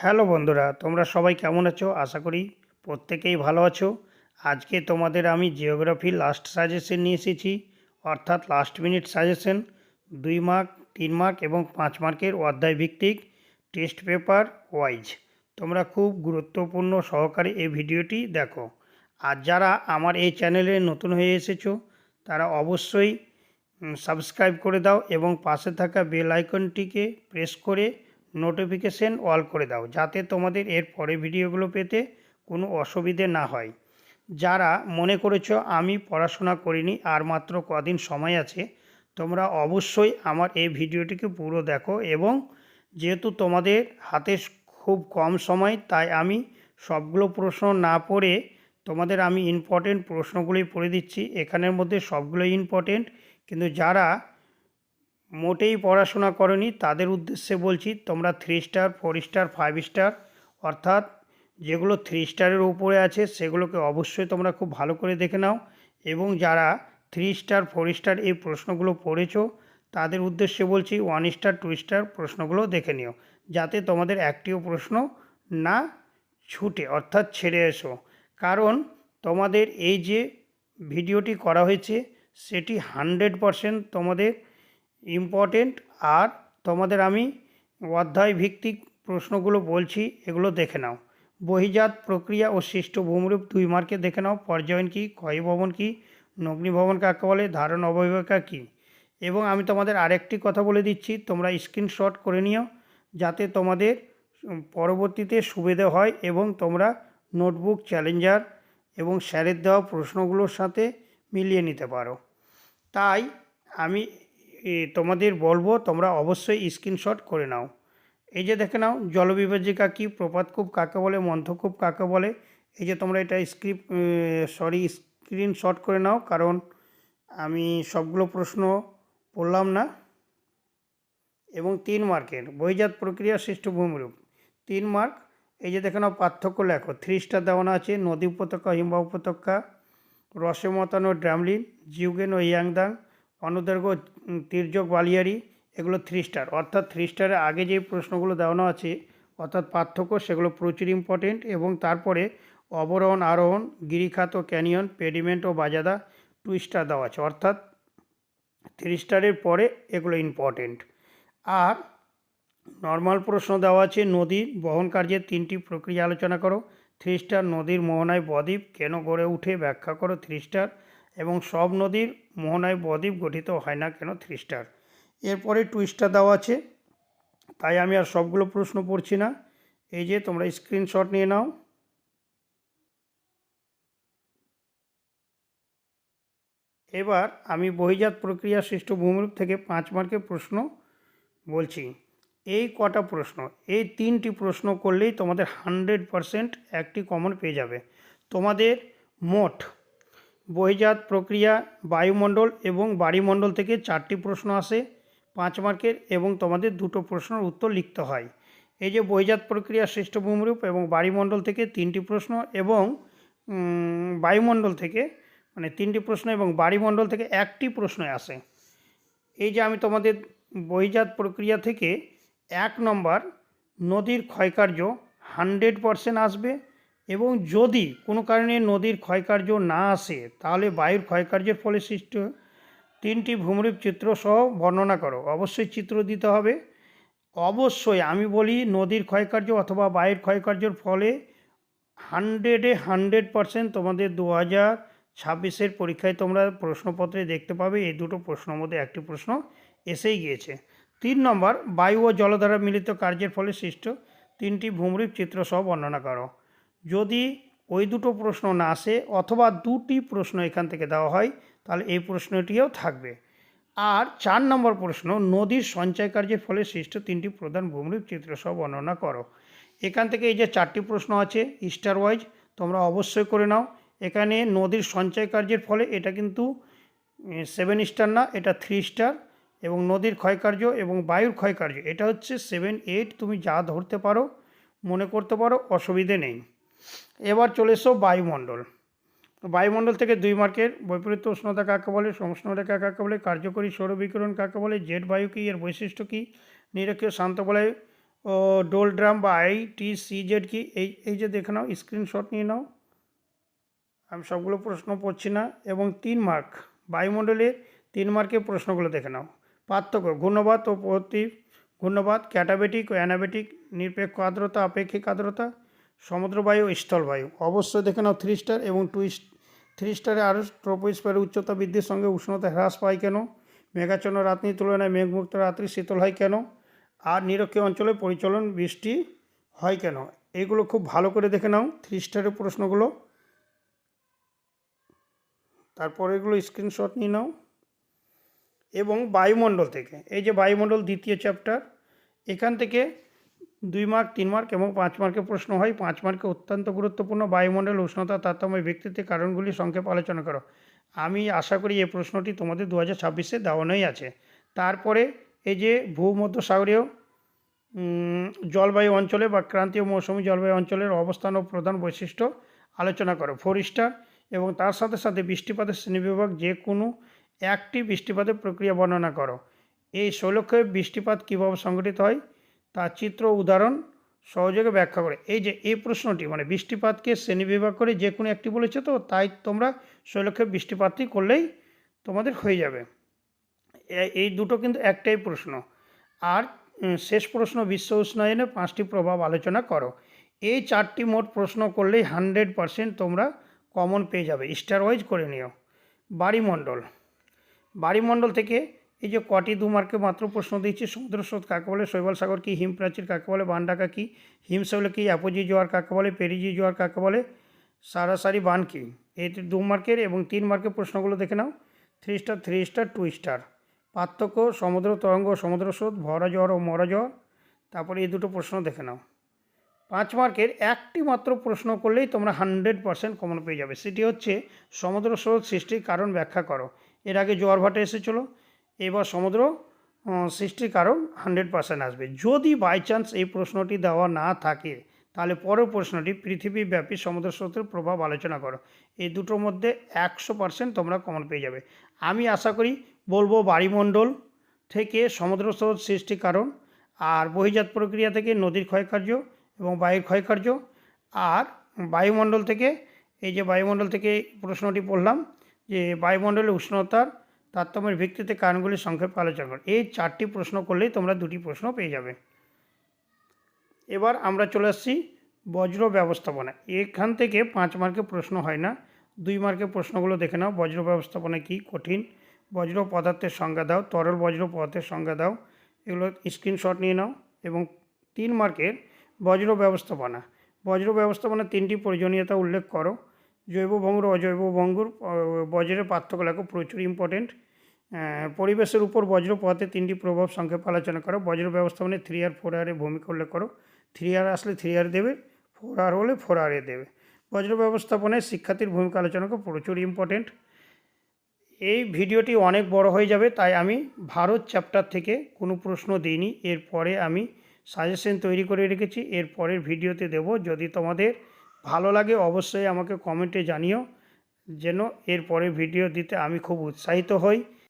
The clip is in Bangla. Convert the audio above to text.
হ্যালো বন্ধুরা, তোমরা সবাই কেমন আছো? আশা করি প্রত্যেকেই ভালো আছো। আজকে তোমাদের আমি জিওগ্রাফি লাস্ট সাজেশন নিয়ে এসেছি। অর্থাৎ লাস্ট মিনিট সাজেশন দুই মার্ক তিন মার্ক এবং পাঁচ মার্কের অধ্যায় ভিত্তিক টেস্ট পেপার ওয়াইজ তোমরা খুব গুরুত্বপূর্ণ সহকারে এই ভিডিওটি দেখো। আর যারা আমার এই চ্যানেলে নতুন হয়ে এসেছ, তারা অবশ্যই সাবস্ক্রাইব করে দাও এবং পাশে থাকা বেল আইকনটিকে প্রেস করে নোটিফিকেশন অল করে দাও, যাতে তোমাদের এর পরে ভিডিওগুলো পেতে কোনো অসুবিধে না হয়। যারা মনে করেছ আমি পড়াশোনা করিনি আর মাত্র কদিন সময় আছে, তোমরা অবশ্যই আমার এই ভিডিওটিকে পুরো দেখো এবং যেহেতু তোমাদের হাতে খুব কম সময়, তাই আমি সবগুলো প্রশ্ন না পড়ে তোমাদের আমি ইম্পর্টেন্ট প্রশ্নগুলোই পড়ে দিচ্ছি। এখানের মধ্যে সবগুলোই ইম্পর্টেন্ট কিন্তু যারা মোটেই পড়াশোনা করনি। তাদের উদ্দেশ্যে বলছি, তোমরা three star four star five star অর্থাৎ যেগুলো থ্রি স্টারের উপরে আছে, সেগুলোকে অবশ্যই তোমরা খুব ভালো করে দেখে নাও। এবং যারা থ্রি স্টার ফোর স্টার এই প্রশ্নগুলো পড়েছো, তাদের উদ্দেশ্যে বলছি ওয়ান স্টার টু স্টার প্রশ্নগুলো দেখে নিও, যাতে তোমাদের একটিও প্রশ্ন না ছুটে, অর্থাৎ ছেড়ে এসো। কারণ তোমাদের এই যে ভিডিওটি করা হয়েছে, সেটি হান্ড্রেড পারসেন্ট তোমাদের ইম্পর্টেন্ট আর তোমাদের আমি অধ্যায় ভিত্তিক প্রশ্নগুলো বলছি, এগুলো দেখে নাও। বহিজাত প্রক্রিয়া ও সৃষ্ট ভূমিরূপ দুই মার্কে দেখে নাও, পর্যায়ন কী, ক্ষয় ভবন কী, নগ্নি ভবন কাকে বলে, ধারণ অবয়বিকা কী। এবং আমি তোমাদের আরেকটি কথা বলে দিচ্ছি, তোমরা স্ক্রিনশট করে নিও, যাতে তোমাদের পরবর্তীতে সুবিধে হয় এবং তোমরা নোটবুক চ্যালেঞ্জার এবং স্যারের দেওয়া প্রশ্নগুলোর সাথে মিলিয়ে নিতে পারো। তাই আমি তোমাদের বলব, তোমরা অবশ্যই স্ক্রিনশট করে নাও। এই যে দেখে নাও, জলবিভাজিকা কী প্রপাতকূপ কাকে বলে মন্থকূপ কাকে বলে? এই যে তোমরা এটা স্ক্রিপ্ট সরি স্ক্রিনশট করে নাও, কারণ আমি সবগুলো প্রশ্ন পড়লাম না। এবং তিন মার্কের, বহিজাত প্রক্রিয়া সৃষ্ট ভূমিরূপ তিন মার্ক, এই যে দেখে নাও, পার্থক্য লেখো। থ্রি স্টার দেওয়ানো আছে, নদী উপত্যকা, হিমবাহ উপত্যকা রসে মতানো ড্রামলিন, জিউগেন ও ইয়াংদাং অনুদৈর্ঘ্য তির্যক বালিয়ারি, এগুলো থ্রি স্টার অর্থাৎ থ্রি স্টারের আগে যে প্রশ্নগুলো দেওয়ানো আছে, অর্থাৎ পার্থক্য, সেগুলো প্রচুর ইম্পর্টেন্ট এবং তারপরে অবরোহণ, আরোহণ, গিরিখাত ও ক্যানিয়ন পেডিমেন্ট ও বাজাদা টু স্টার দেওয়া আছে। অর্থাৎ থ্রি স্টারের পরে এগুলো ইম্পর্টেন্ট আর নর্মাল প্রশ্ন দেওয়া আছে, নদীর বহন কার্যের তিনটি প্রক্রিয়া আলোচনা করো। থ্রি স্টার নদীর মোহনায় বদ্বীপ কেন গড়ে উঠে? ব্যাখ্যা করো থ্রি স্টার এবং সব নদীর মোহনায় বদ্বীপ গঠিত হয় না কেন থ্রি স্টার এরপরে টু স্টার দেওয়া আছে, তাই আমি আর সবগুলো প্রশ্ন পড়ছি না। এই যে, তোমরা স্ক্রিনশট নিয়ে নাও। এবার আমি বহিজাত প্রক্রিয়া সৃষ্ট ভূমিরূপ থেকে পাঁচ মার্কের প্রশ্ন বলছি। এই কটা প্রশ্ন, এই তিনটি প্রশ্ন করলেই তোমাদের হান্ড্রেড পারসেন্ট একটি কমন পেয়ে যাবে। তোমাদের মোট বহিজাত প্রক্রিয়া, বায়ুমণ্ডল এবং বাড়িমণ্ডল থেকে চারটি প্রশ্ন আসে, পাঁচ মার্কের এবং তোমাদের দুটো প্রশ্নের উত্তর লিখতে হয়। এই যে বহিজাত প্রক্রিয়া সৃষ্ট ভূমিরূপ এবং বাড়িমণ্ডল থেকে তিনটি প্রশ্ন এবং বায়ুমণ্ডল থেকে মানে তিনটি প্রশ্ন এবং বাড়িমণ্ডল থেকে একটি প্রশ্ন আসে। এই যে আমি তোমাদের বহিজাত প্রক্রিয়া থেকে এক নম্বর, নদীর ক্ষয়কার্য হান্ড্রেড পারসেন্ট আসবে এবং যদি কোনো কারণে নদীর ক্ষয়কার্য না আসে, তাহলে বায়ুর ক্ষয়কার্যের ফলে সৃষ্ট তিনটি ভূমিরূপ চিত্র সহ বর্ণনা করো। অবশ্যই চিত্র দিতে হবে। অবশ্যই আমি বলি নদীর ক্ষয়কার্য অথবা বায়ুর ক্ষয়কার্যের ফলে হান্ড্রেডে হান্ড্রেড পারসেন্ট তোমাদের দু হাজার ছাব্বিশের পরীক্ষায় তোমরা প্রশ্নপত্রে দেখতে পাবে। এই দুটো প্রশ্নের মধ্যে একটি প্রশ্ন এসেই গিয়েছে। তিন নম্বর, বায়ু ও জলধারা মিলিত কার্যের ফলে সৃষ্ট তিনটি ভূমিরূপ চিত্র সহ বর্ণনা করো। যদি ওই দুটো প্রশ্ন না আসে অথবা দুটি প্রশ্ন এখান থেকে দেওয়া হয়, তাহলে এই প্রশ্নটিও থাকবে। আর চার নম্বর প্রশ্ন, নদীর সঞ্চয় কার্যের ফলে সৃষ্ট তিনটি প্রধান ভূমিরূপ চিত্র সহ বর্ণনা করো। এখান থেকে এই যে চারটি প্রশ্ন আছে, স্টার ওয়াইজ, তোমরা অবশ্যই করে নাও। এখানে নদীর সঞ্চয় কার্যের ফলে এটা কিন্তু সেভেন স্টার না, এটা থ্রি স্টার এবং নদীর ক্ষয়কার্য এবং বায়ুর ক্ষয়কার্য এটা হচ্ছে সেভেন এইট তুমি যা ধরতে পারো, মনে করতে পারো, অসুবিধে নেই। এবার চলে এসো বায়ুমণ্ডল। বায়ুমণ্ডল থেকে দুই মার্কের বৈপরীত্য উষ্ণতা কাকে বলে সমষ্ণরেখা কাকে বলে, কার্যকরী সৌরবিকিরণ কাকে বলে, জেট বায়ু কী, এর বৈশিষ্ট্য কী, নিরক্ষীয় শান্ত বলয় ও ও ডোল ড্রাম বা আই টি সি জেড কি, এই এই যে দেখে নাও স্ক্রিনশট নিয়ে নাও। আমি সবগুলো প্রশ্ন পড়ছি না, এবং তিন মার্ক, বায়ুমণ্ডলের তিন মার্কের প্রশ্নগুলো দেখে নাও। পার্থক্য ঘূর্ণবাদ ও প্রতি ঘূর্ণবাদ ক্যাটাবেটিক ও অ্যানাবেটিক, নিরপেক্ষ আর্দ্রতা, আপেক্ষিক আর্দ্রতা সমুদ্রবায়ু ও স্থলবায়ু অবশ্যই দেখে নাও থ্রি স্টার এবং টু থ্রি স্টারে আরও ট্রোপোস্ফিয়ারের উচ্চতা বৃদ্ধির সঙ্গে উষ্ণতা হ্রাস পায় কেন? মেঘাচ্ছন্ন রাত্রির তুলনায় মেঘমুক্ত রাত্রি শীতল হয় কেন? আর নিরক্ষীয় অঞ্চলে পরিচলন বৃষ্টি হয় কেন? এগুলো খুব ভালো করে দেখে নাও থ্রি স্টারের প্রশ্নগুলো। তারপর এগুলো স্ক্রিনশট নিয়ে নাও। এবং বায়ুমণ্ডল থেকে। এই যে বায়ুমণ্ডল দ্বিতীয় চ্যাপ্টার, এখান থেকে দুই মার্ক, তিন মার্ক এবং পাঁচ মার্কের প্রশ্ন হয়। পাঁচ মার্কে অত্যন্ত গুরুত্বপূর্ণ বায়ুমণ্ডল উষ্ণতা তারতম্য ভিত্তিতে কারণগুলি সংক্ষেপে আলোচনা করো। আমি আশা করি এই প্রশ্নটি তোমাদের দু হাজার ছাব্বিশে দেওয়ানোই আছে। তারপরে এই যে ভূমধ্যসাগরীয় জলবায়ু অঞ্চলে বা ক্রান্তীয় মৌসুমী জলবায়ু অঞ্চলের অবস্থান ও প্রধান বৈশিষ্ট্য আলোচনা করো। ফোর স্টার এবং তার সাথে সাথে বৃষ্টিপাতের শ্রেণীবিভাগ যে কোনো একটি বৃষ্টিপাতের প্রক্রিয়া বর্ণনা করো। এই শৈলক্ষে বৃষ্টিপাত কীভাবে সংঘটিত হয়? তার চিত্র উদাহরণ সহযোগে ব্যাখ্যা করে। এই যে, এই প্রশ্নটি মানে বৃষ্টিপাতকে শ্রেণীবিভাগ করে যে কোনো একটি বলেছে তো, তাই তোমরা শৈলক্ষে বৃষ্টিপাতটি করলেই তোমাদের হয়ে যাবে। এই দুটো কিন্তু একটাই প্রশ্ন। আর শেষ প্রশ্ন, বিশ্ব উষ্ণায়নে পাঁচটি প্রভাব আলোচনা করো। এই চারটি মোট প্রশ্ন করলেই হান্ড্রেড পারসেন্ট তোমরা কমন পেয়ে যাবে। স্টার ওয়াইজ করে নিও। বাড়িমণ্ডল। বাড়িমণ্ডল থেকে এই যে কটি দু মার্কে মাত্র প্রশ্ন দিয়েছি সমুদ্র স্রোত কাকে বলে, শৈবাল সাগর কি, হিম প্রাচীর কাকে বলে বানডাকা কি হিমশৈল কি, অ্যাপোজি জোয়ার কাকে বলে, পেরিজি জোয়ার কাকে বলে, সারাসারি বান কি? এই দু মার্কের এবং তিন মার্কের প্রশ্নগুলো দেখে নাও। Three star three star two star পার্থক্য, সমুদ্র তরঙ্গ, সমুদ্র স্রোত, ভরা জ্বর ও মরা জ্বর তারপরে এই দুটো প্রশ্ন দেখে নাও। পাঁচ মার্কের একটি মাত্র প্রশ্ন করলেই তোমরা হান্ড্রেড পার্সেন্ট কমন পেয়ে যাবে। সেটি হচ্ছে, সমুদ্র স্রোত সৃষ্টির কারণ ব্যাখ্যা করো। এর আগে জোয়ার ভাটা এসেছিল এবার সমুদ্র সৃষ্টির কারণ হান্ড্রেড পার্সেন্ট আসবে। যদি বাই চান্স এই প্রশ্নটি দেওয়া না থাকে, তাহলে পরের প্রশ্নটি পৃথিবীব্যাপী সমুদ্র স্রোতের প্রভাব আলোচনা করো। এই দুটোর মধ্যে একশো পার্সেন্ট তোমরা কমন পেয়ে যাবে। আমি আশা করি বলব বায়ুমণ্ডল থেকে সমুদ্র স্রোত সৃষ্টির কারণ, আর বহিজাত প্রক্রিয়া থেকে নদীর ক্ষয়কার্য এবং বায়ুর ক্ষয়কার্য, আর বায়ুমণ্ডল থেকে, এই যে বায়ুমণ্ডল থেকে প্রশ্নটি পড়লাম, যে বায়ুমণ্ডলে উষ্ণতার তারতম্যের ভিত্তিতে কারণগুলি সংক্ষেপে আলোচনা করো। এই চারটি প্রশ্ন করলেই তোমরা দুটি প্রশ্ন পেয়ে যাবে। এবার আমরা চলে আসছি বজ্র ব্যবস্থাপনা এখান থেকে পাঁচ মার্কের প্রশ্ন হয় না। দুই মার্কের প্রশ্নগুলো দেখে নাও। বজ্র ব্যবস্থাপনা কী কঠিন? বজ্র পদার্থের সংজ্ঞা দাও। তরল বজ্র পদার্থের সংজ্ঞা দাও। এগুলো স্ক্রিনশট নিয়ে নাও এবং তিন মার্কের বজ্র ব্যবস্থাপনা। বজ্র ব্যবস্থাপনা তিনটি প্রয়োজনীয়তা উল্লেখ করো। জৈব ভঙ্গুর, অজৈব ভঙ্গুর বজ্রের পার্থক্য লেখো প্রচুর ইম্পর্টেন্ট পরিবেশের উপর বজ্র পদার্থের তিনটি প্রভাব সংক্ষেপ আলোচনা করো। বজ্র ব্যবস্থাপনায় থ্রি আর ফোর আরের ভূমিকা উল্লেখ করো। থ্রি আর আসলে থ্রি আর দেবে ফোর আর হলে ফোর আরে দেবে। বজ্র ব্যবস্থাপনায় শিক্ষার্থীর ভূমিকা আলোচনা করো প্রচুর ইম্পর্টেন্ট এই ভিডিওটি অনেক বড় হয়ে যাবে, তাই আমি ভারত চ্যাপ্টার থেকে কোনো প্রশ্ন দিইনি। এরপরে আমি সাজেশন তৈরি করে রেখেছি। এর পরের ভিডিওতে দেব। যদি তোমাদের ভালো লাগে অবশ্যই আমাকে কমেন্টে জানিও যেন এরপরে ভিডিও দিতে আমি খুব উৎসাহিত হই।